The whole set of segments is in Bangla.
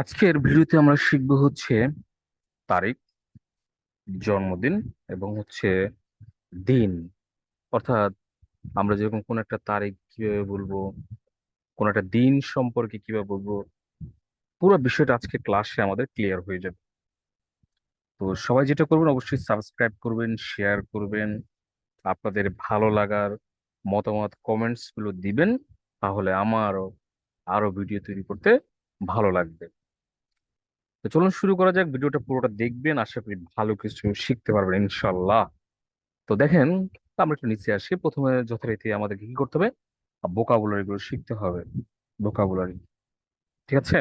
আজকের ভিডিওতে আমরা শিখব হচ্ছে তারিখ, জন্মদিন এবং হচ্ছে দিন। অর্থাৎ আমরা যেরকম কোন একটা তারিখ কীভাবে বলব, কোন একটা দিন সম্পর্কে কীভাবে বলব, পুরো বিষয়টা আজকে ক্লাসে আমাদের ক্লিয়ার হয়ে যাবে। তো সবাই যেটা করবেন, অবশ্যই সাবস্ক্রাইব করবেন শেয়ার করবেন। আপনাদের ভালো লাগার মতামত কমেন্টসগুলো দিবেন, তাহলে আমারও আরও ভিডিও তৈরি করতে ভালো লাগবে। তো চলুন শুরু করা যাক, ভিডিওটা পুরোটা দেখবেন, আশা করি ভালো কিছু শিখতে পারবেন ইনশাল্লাহ তো দেখেন, আমরা একটু নিচে আসি। প্রথমে যথারীতি আমাদেরকে কি করতে হবে? ভোকাবুলারি গুলো শিখতে হবে বোকাবুলারি ঠিক আছে?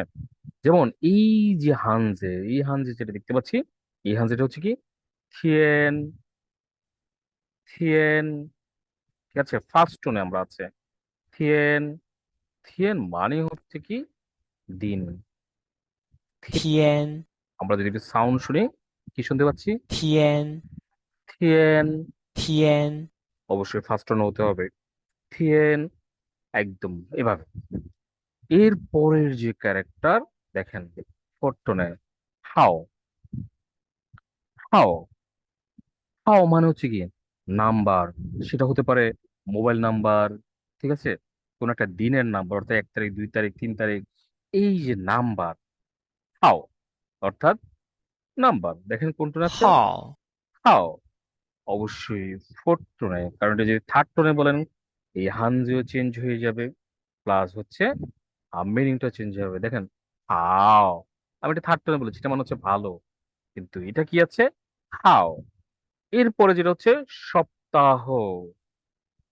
যেমন, এই যে হানজে, এই হানজে যেটা দেখতে পাচ্ছি, এই হানজেটা হচ্ছে কি? থিয়েন থিয়েন, ঠিক আছে? ফার্স্ট টোনে আমরা আছে। থিয়েন থিয়েন মানে হচ্ছে কি? দিন। 天 আমরা যদি একটু সাউন্ড শুনি কি শুনতে পাচ্ছি 天 থিয়েন 天 অবশ্যই ফার্স্ট টোন হতে হবে থিয়েন একদম এভাবে এর পরের যে ক্যারেক্টার দেখেন ফোর্থ টোনে হাও হাও হাও মানে হচ্ছে কি নাম্বার সেটা হতে পারে মোবাইল নাম্বার ঠিক আছে কোন একটা দিনের নাম্বার অর্থাৎ এক তারিখ দুই তারিখ তিন তারিখ এই যে নাম্বার হাও অর্থাৎ নাম্বার। দেখেন কোন না আছে হাও হাও অবশ্যই ফোর্থ টোনে কারণ এটা যদি থার্ড টোনে বলেন এই হানজিও চেঞ্জ হয়ে যাবে প্লাস হচ্ছে মিনিংটা চেঞ্জ হবে দেখেন হাও আমি এটা থার্ড টোনে বলেছি এটা মানে হচ্ছে ভালো। কিন্তু এটা কি আছে? হাও এরপরে যেটা হচ্ছে সপ্তাহ।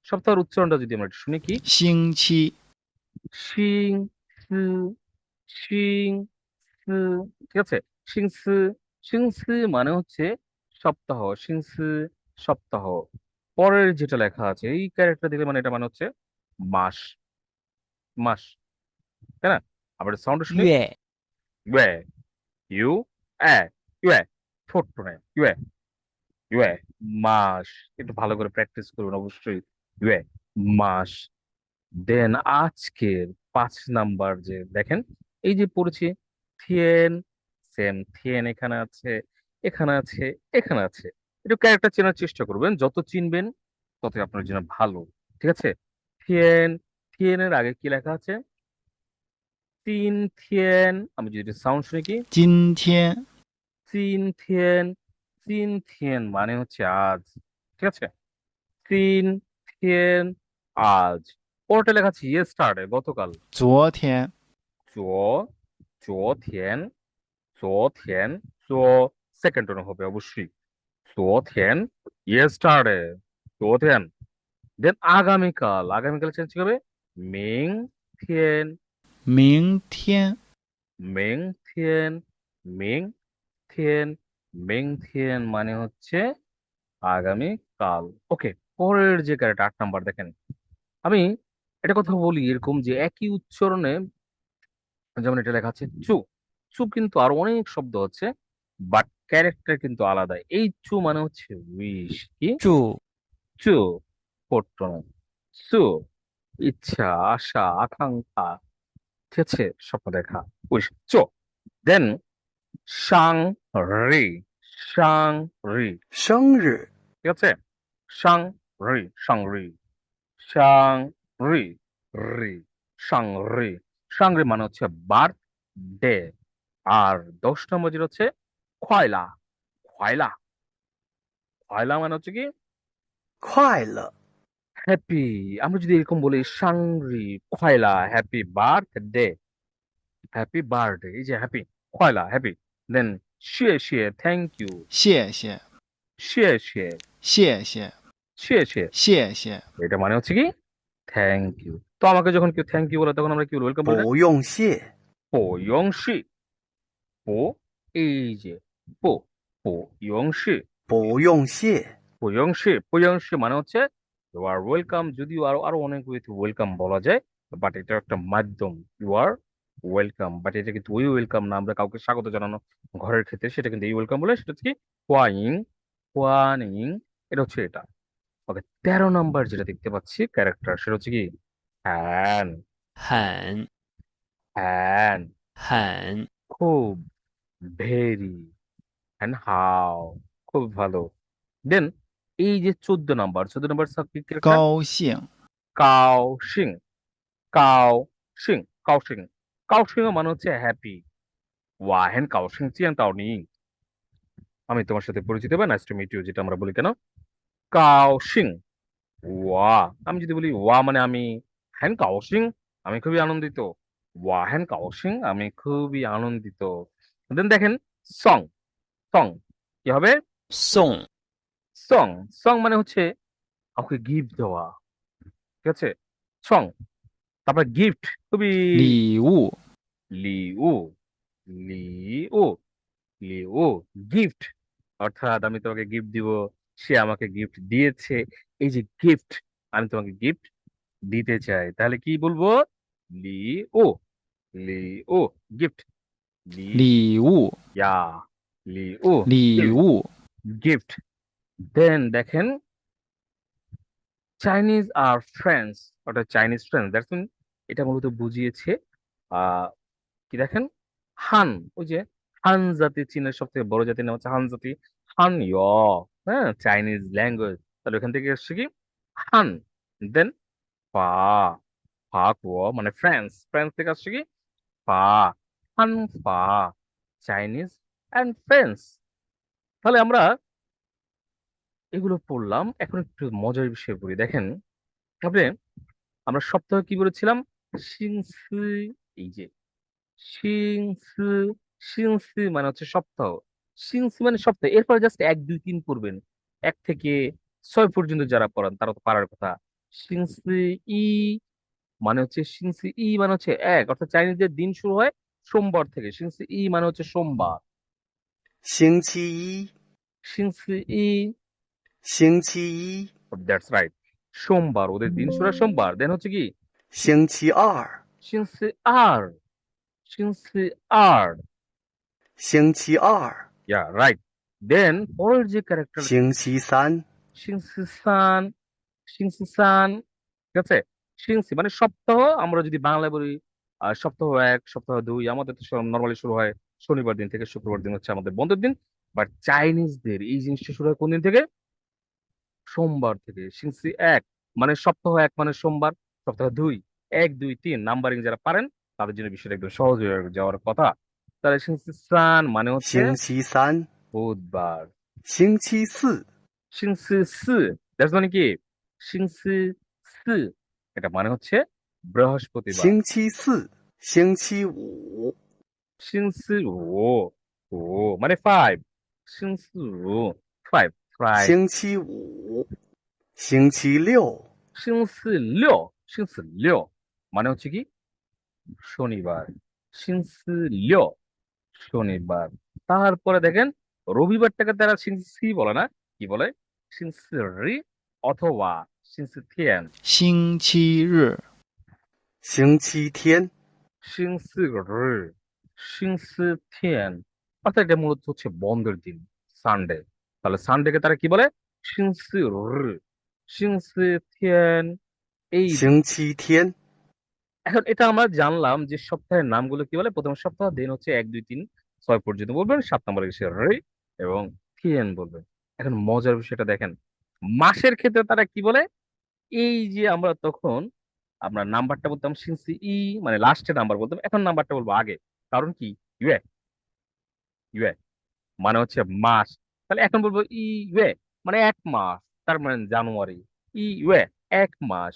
সপ্তাহের উচ্চারণটা যদি আমরা শুনি কি? সিং ছি। সিং সিং ঠিক আছে। শিং সু শিং সু মানে হচ্ছে সপ্তাহ শিং সু সপ্তাহ। পরের যেটা লেখা আছে এই ক্যারেক্টার দিলে মানে এটা মানে হচ্ছে মাস। মাস তাই না? আবার সাউন্ড শুনি? 月 ইউএ ইউ এ ইউএ ছোট্ট নয় ইউএ ইউএ মাস। একটু ভালো করে প্র্যাকটিস করুন অবশ্যই। ইউএ মাস। দেন আজকের পাঁচ নাম্বার যে দেখেন এই যে পড়েছি থিয়েন সেম থিয়েন এখানে আছে এখানে আছে এখানে আছে। একটু ক্যারেক্টার চেনার চেষ্টা করবেন যত চিনবেন তত আপনার জন্য ভালো ঠিক আছে? থিয়েন থিয়েনের আগে কি লেখা আছে? তিন থিয়েন আমি যদি সাউন্ড শুনি কি? চিন থিয়েন চিন থিয়েন চিন থিয়েন মানে হচ্ছে আজ ঠিক আছে? তিন থিয়েন আজ। পরটা লেখা আছে ইয়েস্টারডে গতকাল। জুয়থিয়েন জুয় চো থিয়েন সো থিয়েন সো সেকেন্ড টোন হবে অবশ্যই সো থিয়েন ইয়েস্টারডে সো থিয়েন দেন আগামীকাল আগামীকাল চেঞ্জ হবে? মিং থিয়েন মিং থিয়েন থিয়েন মিং থিয়েন মিং থিয়েন মানে হচ্ছে আগামীকাল। ওকে পরের যে ক্যারেক্টার আট নাম্বার দেখেন। আমি এটা কথা বলি এরকম যে একই উচ্চারণে যেমন এটা লেখা আছে চু। চু কিন্তু আর অনেক শব্দ হচ্ছে বাট ক্যারেক্টার কিন্তু আলাদা এই চু মানে হচ্ছে উইশ কি? চু। চু পট্টন। চু ইচ্ছা আশা আকাঙ্ক্ষা ঠিক আছে স্বপ্ন দেখা উইশ। চো দেন সাং রি সাং রি। সাং রি। ঠিক আছে? সাং রি সাং রি। সাং রি রি সাং রি। সাংরে মানে হচ্ছে বার্থ ডে। আর দশ নম্বর যেটা হচ্ছে খয়লা। খয়লা। খয়লা মানে হচ্ছে কি? খয়লা। হ্যাপি আমরা যদি এরকম বলি সাংরি খয়লা happy birthday happy birthday এই যে হ্যাপি খয়লা হ্যাপি দেন শে শে থ্যাংক ইউ শে শে শে শে শে শে শে শে এটা মানে হচ্ছে কি? থ্যাংক ইউ তো আমাকে যখন কেউ থ্যাংক ইউ বলে তখন আমরা কি বলবো ওয়েলকাম বলে不用谢， পো ইয়ং শি পো এই যে পো পো ইয়ং শি 不用谢， পো ইয়ং শি পো ইয়ং শি মানে হচ্ছে ইউ আর ওয়েলকাম যদিও আরো আরো অনেক ওয়েতে ওয়েলকাম বলা যায় বাট এটা একটা মাধ্যম ইউ আর ওয়েলকাম বাট এটা কিন্তু ওই ওয়েলকাম না আমরা কাউকে স্বাগত জানানো ঘরের ক্ষেত্রে সেটা কিন্তু এই ওয়েলকাম বলে সেটা হচ্ছে কি হোয়াইং হোয়ানিং এটা হচ্ছে এটা ওকে তেরো নাম্বার যেটা দেখতে পাচ্ছি ক্যারেক্টার সেটা হচ্ছে কি হ্যান 很 হ্যান 很 খুব ভেরি অ্যান্ড হাউ খুব ভালো দেন এই যে চোদ্দ নাম্বার চোদ্দ নাম্বার সাবজেক্ট 高兴， কাও সিং কাও সিং কাও সিং কাও সিং মানে হচ্ছে হ্যাপি ওয়া হেন কাও সিং চিয়ান তাও নি আমি তোমার সাথে পরিচিত বা নাইস টু মিট ইউ যেটা আমরা বলি কেন কাওশিং ওয়া আমি যদি বলি ওয়া মানে আমি হ্যান কাওশিং আমি খুবই আনন্দিত ওয়া হ্যান কাওশিং আমি খুবই আনন্দিত দেন দেখেন সং সং কি হবে সং সং সং মানে হচ্ছে আমাকে গিফট দেওয়া। ঠিক আছে? সং তারপর গিফট খুবই লিউ লিউ লিউ লিউ গিফট অর্থাৎ আমি তোমাকে গিফট দিব। সে আমাকে গিফট দিয়েছে। এই যে গিফট আমি তোমাকে গিফট দিতে চাই। তাহলে কি বলব? লি ও লি ও গিফট লি ও ইয়া লি ও লি ও গিফট দেন দেখেন চাইনিজ আর ফ্রেন্ডস অর্থাৎ চাইনিজ ফ্রেন্ডস দেখুন এটা মূলত বুঝিয়েছে কি দেখেন? হান ওই যে হান জাতি চীনের সব থেকে বড় জাতির নাম হচ্ছে হান জাতি। হান ইয় হ্যাঁ চাইনিজ ল্যাঙ্গুয়েজ তাহলে ওখান থেকে এসছে কি? হান দেন ফা ফা কুয় মানে ফ্রেন্স ফ্রেন্স থেকে আসছে কি? ফা হান ফা চাইনিজ অ্যান্ড ফ্রেন্স তাহলে আমরা এগুলো পড়লাম। এখন একটু মজার বিষয় পড়ি। দেখেন তবে আমরা সপ্তাহে কি বলেছিলাম? সিংসি এই যে সিংসি সিংসি মানে হচ্ছে সপ্তাহ। সিন্স মানে সপ্তাহে এরপরে জাস্ট এক দুই তিন করবেন এক থেকে ছয় পর্যন্ত যারা পড়ান তারা তো পারার কথা। সিনসি ই মানে হচ্ছে সিনসি ই মানে হচ্ছে এক অর্থাৎ চাইনিজদের দিন শুরু হয় সোমবার থেকে। সিনসি ই মানে হচ্ছে সোমবার। সিংছি ই সিংছি ই সিংছি ই oh, দ্যাটস রাইট সোমবার ওদের দিন শুরু হয় সোমবার। দেন হচ্ছে কি? সিংছি আর। সিংছি আর। সিংছি আর। সিংছি আর। Yeah, right. Then all the characters 싱시산 সিংসিসান সিংসিসান ঠিক আছে? সিংসি মানে সপ্তাহ আমরা যদি বাংলায় বলি সপ্তাহ এক সপ্তাহ দুই আমাদের তো নর্মালি শুরু হয় শনিবার দিন থেকে শুক্রবার দিন হচ্ছে আমাদের বন্ধের দিন। বাট চাইনিজদের এই জিনিসটা শুরু হয় কোন দিন থেকে? সোমবার থেকে। সিংসি এক মানে সপ্তাহ এক মানে সোমবার সপ্তাহ দুই এক দুই তিন নাম্বারিং যারা পারেন তাদের জন্য বিষয়টা একদম সহজ হয়ে যাওয়ার কথা। তাহলে সিংসি সান মানে হচ্ছে 星期三， বুধবার 星期四， সিংসি সি দ্যাটস মানে কি সিংসি সি এটা মানে হচ্ছে বৃহস্পতিবার 星期四，星期五， সিংসি ও ও মানে ফাইভ সিংসি ও ফাইভ ফাইভ 星期五，星期六， সিংসি লিও সিংসি লিও মানে হচ্ছে কি শনিবার সিংসি লিও শনিবার। তারপরে দেখেন রবিবারটাকে তারা সিনসি বলে না? কি বলে? সিনসি অথবা সিনসি থিয়ান। সিংচি রি। সিংচি থিয়ান? সিংসি রি। সিংসি থিয়ান। অর্থাৎ এটা মূলত হচ্ছে বন্ধের দিন সানডে। তাহলে সানডেকে তারা কি বলে? সিংসি রি। থিয়ান এই সিংচি থিয়ান? এখন এটা আমরা জানলাম যে সপ্তাহের নামগুলো কি বলে? প্রথম সপ্তাহ দিন হচ্ছে এক, দুই, তিন, ছয় পর্যন্ত বলবেন, সাত নম্বরে এসে রে এবং থিয়েন বলবেন। এখন মজার বিষয়টা দেখেন, মাসের ক্ষেত্রে তারা কি বলে? এই যে আমরা তখন আমরা নাম্বারটা বলতাম সিন্সি ই মানে লাস্টের নাম্বার বলতাম, এখন নাম্বারটা বলব আগে। কারণ কি? ইউএ ইউএ মানে হচ্ছে মাস। তাহলে এখন বলব ই ইউএ মানে এক মাস, তার মানে জানুয়ারি। ই ইউএ এক মাস।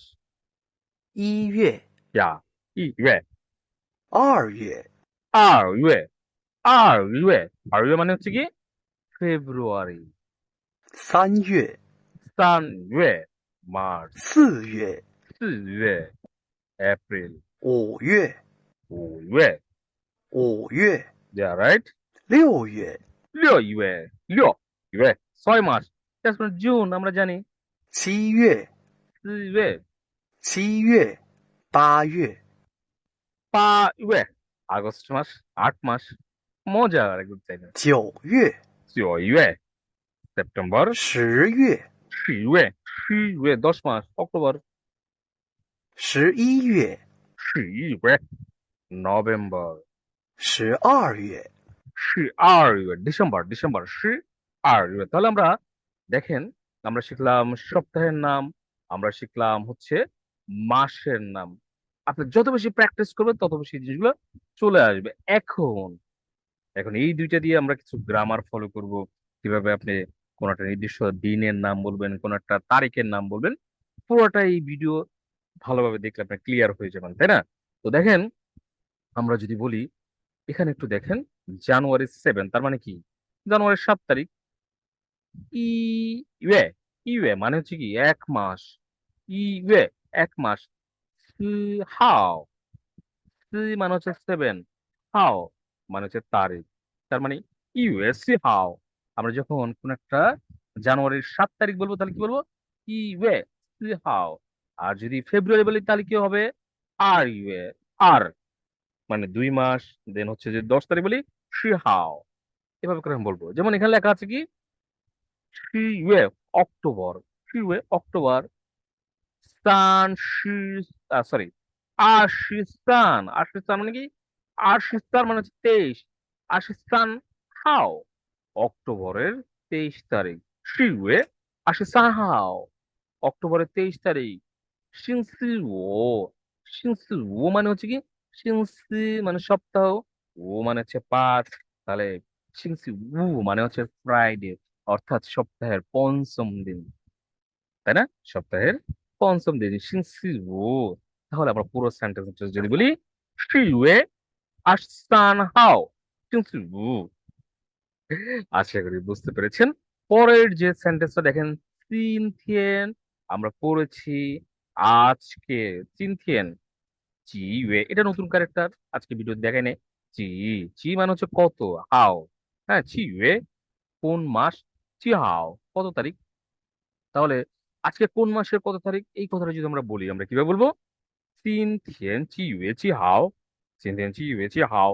一月、ইয়া ই ইউএ 二月、二月二月二月মানে হচ্ছে কি ফেব্রুয়ারি 三月、 সান ইয়ে মার্চ 四月、四月এপ্রিল 五月、五月五月、 yeah right 六月、六月六月ছয় মাস তারপর জুন আমরা জানি 七月、 四月七月、 八月、 পা ইয়ে আগস্ট মাস আট মাস মজা একদম তাই না 九月、九月সেপ্টেম্বর 十月、十月十月দশ মাস October 十一月、十一月নভেম্বর 十二月， C are you December December C are you তাহলে আমরা দেখেন আমরা শিখলাম সপ্তাহের নাম আমরা শিখলাম হচ্ছে মাসের নাম। আপনি যত বেশি প্র্যাকটিস করবেন, তত বেশি জিনিসগুলো চলে আসবে। এখন এখন এই দুইটা দিয়ে আমরা কিছু গ্রামার ফলো করব। কীভাবে আপনি কোন একটা নির্দিষ্ট দিনের নাম বলবেন, কোন একটা তারিখের নাম বলবেন পুরোটা এই ভিডিও ভালোভাবে দেখলে আপনার ক্লিয়ার হয়ে যাবেন, তাই না? তো দেখেন, আমরা যদি বলি, এখানে একটু দেখেন, জানুয়ারি সেভেন তার মানে কি? জানুয়ারির সাত তারিখ। ই ইয়ে ইয়ে মানে হচ্ছে কি, এক মাস। ই ইয়ে এক মাস। হাও। মানে হচ্ছে সেভেন হাও মানে হচ্ছে তারিখ। তার মানে ইউএসসি হাও। আমরা যখন কোন একটা জানুয়ারির সাত তারিখ বলব তাহলে কি বলব? ইউএ সি হাও। আর যদি ফেব্রুয়ারি বলি তাহলে কি হবে? আর ইউএ আর। মানে দুই মাস দেন হচ্ছে যে দশ তারিখ বলি সি হাও। এভাবে করে আমি বলব। যেমন এখানে লেখা আছে কি? সি অক্টোবর। সি অক্টোবর। শি সরি আশিস্তান আশিস্তান মানে কি? আশিস্তান মানে হচ্ছে তেইশ। আশিস্তান হাও অক্টোবরের তেইশ তারিখ। শিউয়ে আশিস্তান হাও অক্টোবরের তেইশ তারিখ। সিনসি ও সিনসি ও মানে হচ্ছে কি? সিনসি মানে সপ্তাহ। ও মানে হচ্ছে পাঁচ। তাহলে সিনসি উ মানে হচ্ছে ফ্রাইডে অর্থাৎ সপ্তাহের পঞ্চম দিন। তাই না? সপ্তাহের পঞ্চম দিন সিনসি ও তাহলে আমরা পুরো সেন্টেন্স যদি বলি শিউয়ে আশান হাও সিনসি উ। আশা করি বুঝতে পেরেছেন। পরের যে সেন্টেন্সটা দেখেন চিনথিয়েন আমরা পড়েছি আজকে চিনথিয়েন চি ওয়ে এটা নতুন ক্যারেক্টার আজকে ভিডিও দেখাই নেই। চি চি মানে হচ্ছে কত? হাও। হ্যাঁ চি ওয়ে কোন মাস? চি হাও। কত তারিখ? তাহলে আজকে কোন মাসের কত তারিখ? এই কথাটা যদি আমরা বলি, আমরা কীভাবে বলব? তিন থিয়েন চি হাও। তিন থিয়েন চি হাও।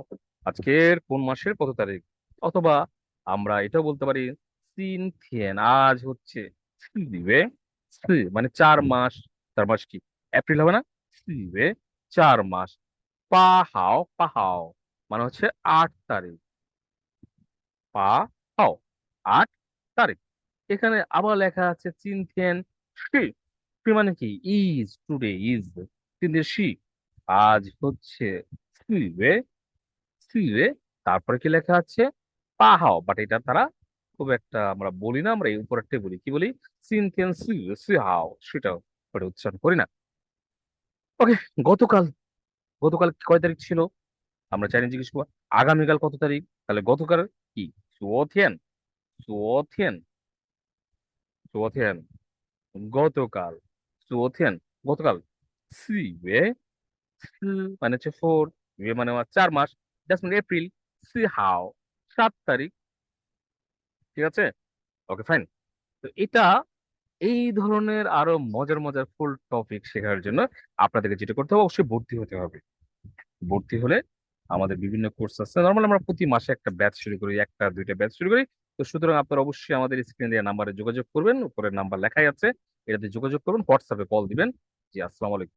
আজকের কোন মাসের কত তারিখ? অথবা আমরা এটাও বলতে পারি, তিন থিয়েন আজ হচ্ছে মানে চার মাস। চার মাস কি? এপ্রিল হবে না? চার মাস। পা হাও পা হাও মানে হচ্ছে আট তারিখ। পা হাও, আট তারিখ। এখানে আবার লেখা আছে চিনথেন শি শি মানে কি? ইজ টুডে ইজ তিন চিনথেন শি আজ হচ্ছে সিবে সিবে তারপরে কি লেখা আছে? পাহাও বাট এটা তারা খুব একটা আমরা বলি না, আমরা এই উপরেরটাই বলি। কি বলি? চিনথেন সি সি হাও ওটা উচ্চারণ করি না। ওকে গতকাল গতকাল কয় তারিখ ছিল? আমরা চাইনি জিজ্ঞেস করব। আগামীকাল কত তারিখ? তাহলে গতকাল কি? সুয়থিয়ান সুয়থিয়ান সুয়থিয়ান। গতকাল সুয়থিয়ান গতকাল সি ওয়ে মানে হচ্ছে ফোর ওয়ে মানে চার মাস জাস্ট মানে এপ্রিল সি হাও, সাত তারিখ, ঠিক আছে? ওকে ফাইন তো এটা, এই ধরনের আরও মজার মজার ফুল টপিক শেখার জন্য আপনাদেরকে যেটা করতে হবে, অবশ্যই ভর্তি হতে হবে। ভর্তি হলে আমাদের বিভিন্ন কোর্স আছে। নর্মাল আমরা প্রতি মাসে একটা ব্যাচ শুরু করি, একটা, দুইটা ব্যাচ শুরু করি। তো সুতরাং আপনারা অবশ্যই আমাদের স্ক্রিন দেওয়া নাম্বারে যোগাযোগ করবেন, উপরের নাম্বার লেখাই আছে, এটাতে যোগাযোগ করবেন হোয়াটসঅ্যাপে কল দিবেন। জি, আসসালামু আলাইকুম।